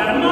Dar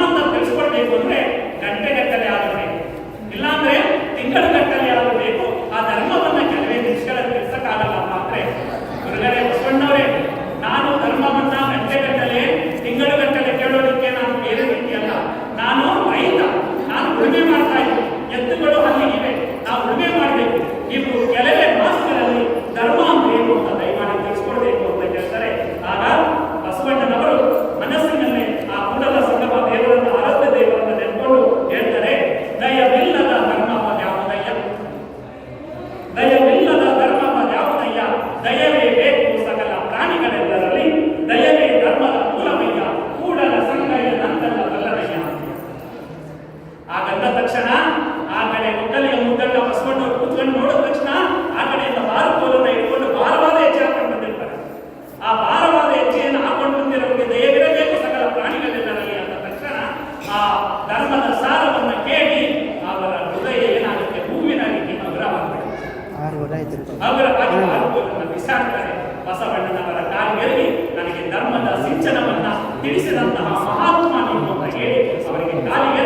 ಸಿಂಚನವನ್ನ ತಿಳಿಸಿದಂತಹ Mahatma ಅನ್ನುವಂತ ಹೇಳಿ ಅವರಿಗೆ ಕಾಲಿಗೆ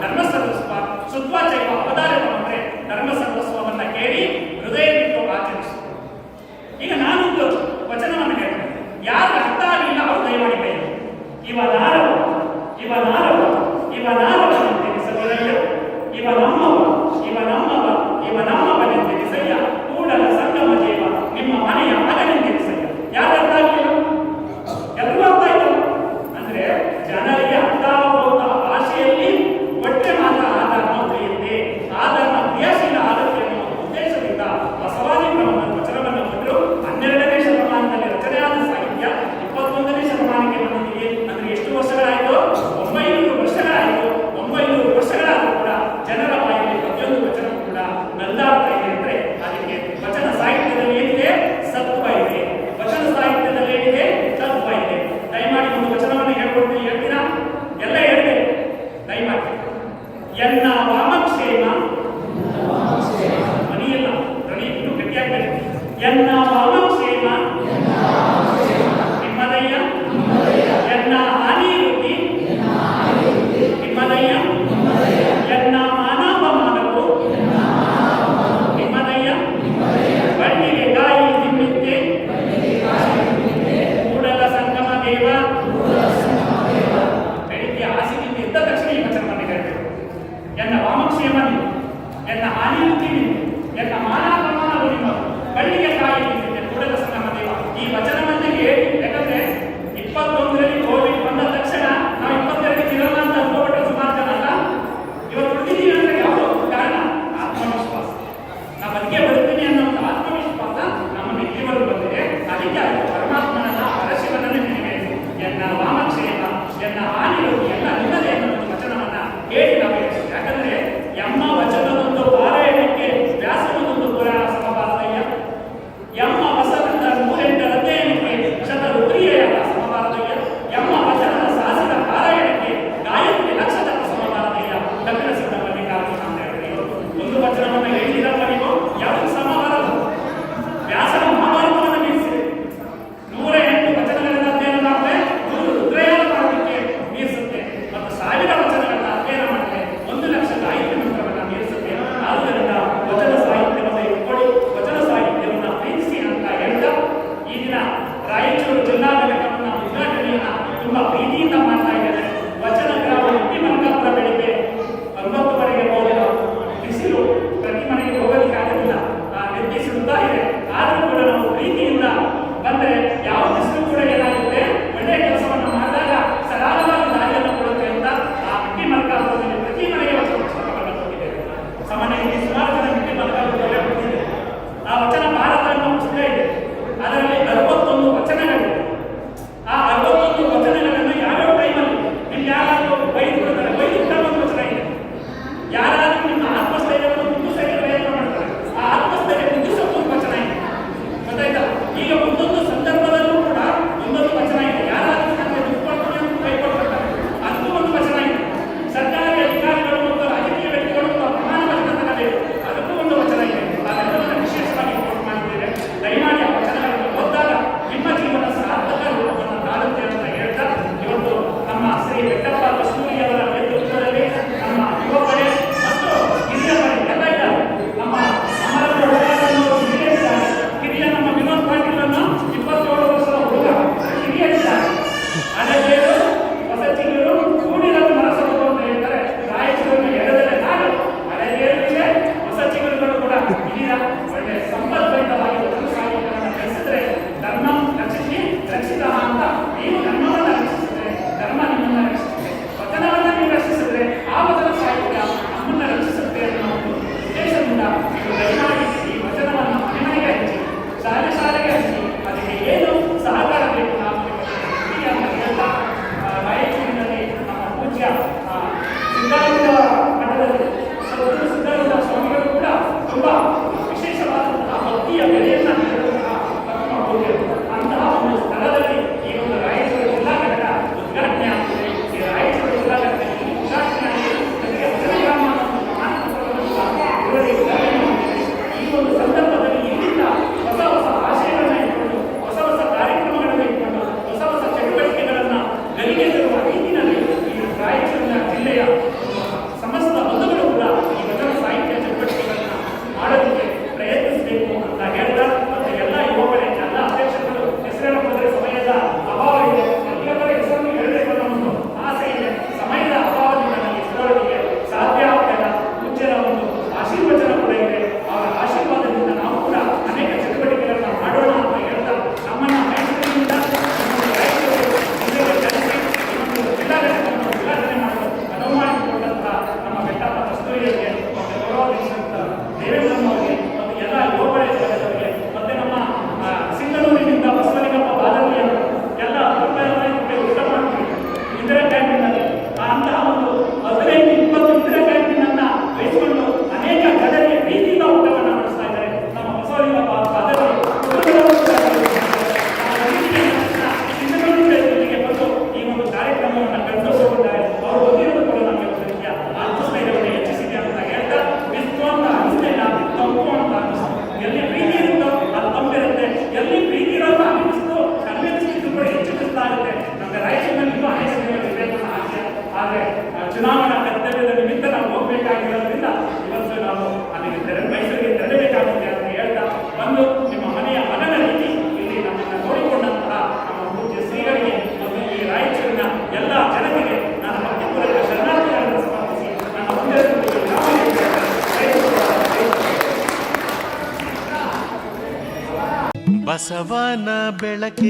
ಧರ್ಮ ಧರ್ಮ ಕೇಳಿ ಹೃದಯ ಈಗ ಈಗ ನಾನೊಂದು ವಚನವನ್ನು ಹೇಳ್ತೇನೆ. ಯಾರು ಅರ್ಥ ಆಗಿಲ್ಲ ಅವರು ದಯಮಾಡಿ ಇವಾಗ